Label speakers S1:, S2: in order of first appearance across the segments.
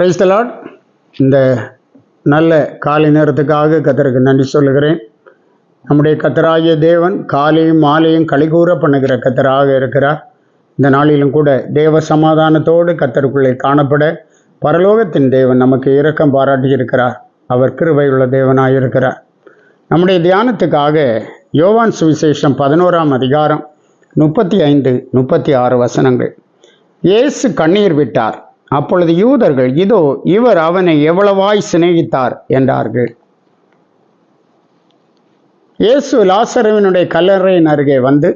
S1: Price தலாட் இந்த நல்ல காலை நேரத்துக்காக கத்தருக்கு நன்றி சொல்லுகிறேன். நம்முடைய கத்தராகிய தேவன் காலையும் மாலையும் கலிகூற பண்ணுகிற கத்தராக இருக்கிறார். இந்த நாளிலும் கூட தேவ சமாதானத்தோடு கத்தருக்குள்ளே காணப்பட பரலோகத்தின் தேவன் நமக்கு இரக்கம் பாராட்டி இருக்கிறார் அவர் கிருபையுள்ள தேவனாக இருக்கிறார் நம்முடைய தியானத்துக்காக யோவான் சுவிசேஷம் பதினோராம் அதிகாரம் முப்பத்தி ஐந்து முப்பத்தி ஆறு வசனங்கள். இயேசு கண்ணீர் விட்டார். அப்பொழுது யூதர்கள் இதோ இவர் அவனை எவ்வளவாய் சிநேகித்தார் என்றார்கள். இயேசு லாசரவினுடைய கல்லறையின் அருகே வந்து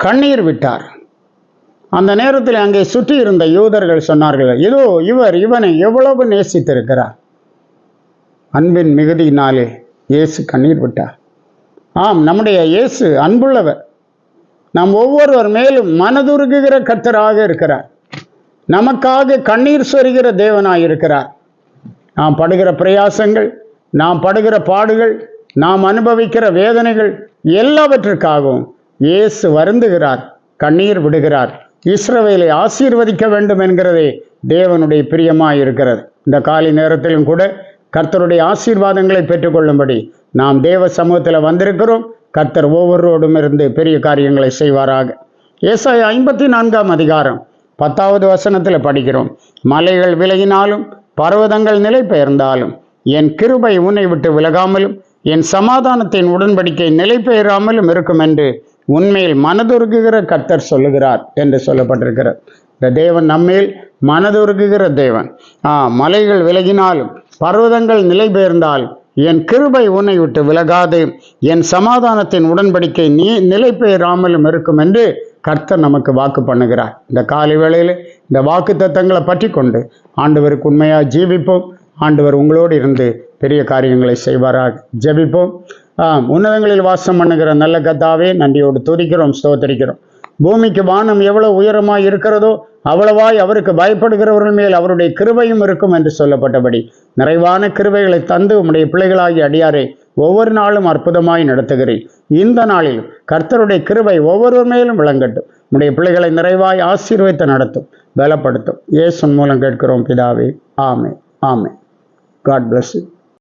S1: கண்ணீர் விட்டார். அந்த நேரத்தில் அங்கே சுற்றி இருந்த யூதர்கள் சொன்னார்கள் இதோ இவர் இவனை எவ்வளவு நேசித்திருக்கிறார்? அன்பின் மிகுதியினாலே இயேசு கண்ணீர் விட்டார். ஆம் நம்முடைய இயேசு அன்புள்ளவர். நாம் ஒவ்வொருவர் மேலும் மனதுருகுகிற கர்த்தராக இருக்கிறார். நமக்காக கண்ணீர் சொருகிற தேவனாய் இருக்கிறார். நாம் படுகிற பிரயாசங்கள் நாம் படுகிற பாடுகள் நாம் அனுபவிக்கிற வேதனைகள் எல்லாவற்றுக்காகவும் இயேசு வருந்துகிறார் கண்ணீர் விடுகிறார். இஸ்ரவேலை ஆசீர்வதிக்க வேண்டும் என்கிறதே தேவனுடைய பிரியமாய் இருக்கிறது. இந்த காலை நேரத்திலும் கூட கர்த்தருடைய ஆசீர்வாதங்களை பெற்றுக்கொள்ளும்படி நாம் தேவ சமூகத்தில் வந்திருக்கிறோம். கர்த்தர் ஒவ்வொருவரோடும் இருந்து பெரிய காரியங்களை செய்வாராக. ஏசாய ஐம்பத்தி நான்காம் அதிகாரம். பத்தாவது வசனத்தில் படிக்கிறோம். மலைகள் விலகினாலும் பர்வதங்கள் நிலை பெயர்ந்தாலும் என் கிருபை உன்னை விட்டு விலகாமலும் என் சமாதானத்தின் உடன்படிக்கை நிலை பெயராமலும் இருக்கும் என்று உண்மையில் மனதுருகுகிற கர்த்தர் சொல்லுகிறார் என்று சொல்லப்பட்டிருக்கிறார் இந்த தேவன் நம்மேல் மனதுருகுகிற தேவன். ஆ மலைகள் விலகினாலும் பர்வதங்கள் நிலை பெயர்ந்தாலும் என் கிருபை உன்னை விட்டு விலகாது என் சமாதானத்தின் உடன்படிக்கை நீ நிலை பெயராமலும் இருக்கும் என்று கர்த்தர் நமக்கு வாக்கு பண்ணுகிறார். இந்த காலை வேளையில் இந்த வாக்கு தத்தங்களை பற்றி கொண்டு ஆண்டவருக்கு உண்மையாக ஜீவிப்போம். ஆண்டவர் உங்களோடு இருந்து பெரிய காரியங்களை செய்வாராக. ஜெபிப்போம். உன்னதங்களில் வாசம் பண்ணுகிற நல்ல கத்தாவே நன்றியோடு துதிக்கிறோம் ஸ்தோத்தரிக்கிறோம். பூமிக்கு வானம் எவ்வளோ உயரமாக இருக்கிறதோ அவ்வளவாய் அவருக்கு பயப்படுகிறவர்கள் மேல் அவருடைய கிருபையும் இருக்கும் என்று சொல்லப்பட்டபடி நிறைவான கிருபைகளை தந்து உம்முடைய பிள்ளைகளாகி அடியாரே ஒவ்வொரு நாளும் அற்புதமாய் நடத்துகிறேன். இந்த நாளில் கர்த்தருடைய கிருபை ஒவ்வொருவர் மேலும் விளங்கட்டும். உம்முடைய பிள்ளைகளை நிறைவாய் ஆசீர்வைத்து நடத்தும் பலப்படுத்தும். இயேசுன் மூலம் கேட்கிறோம் பிதாவே. ஆமே ஆமே காட் பிளஸ் யூ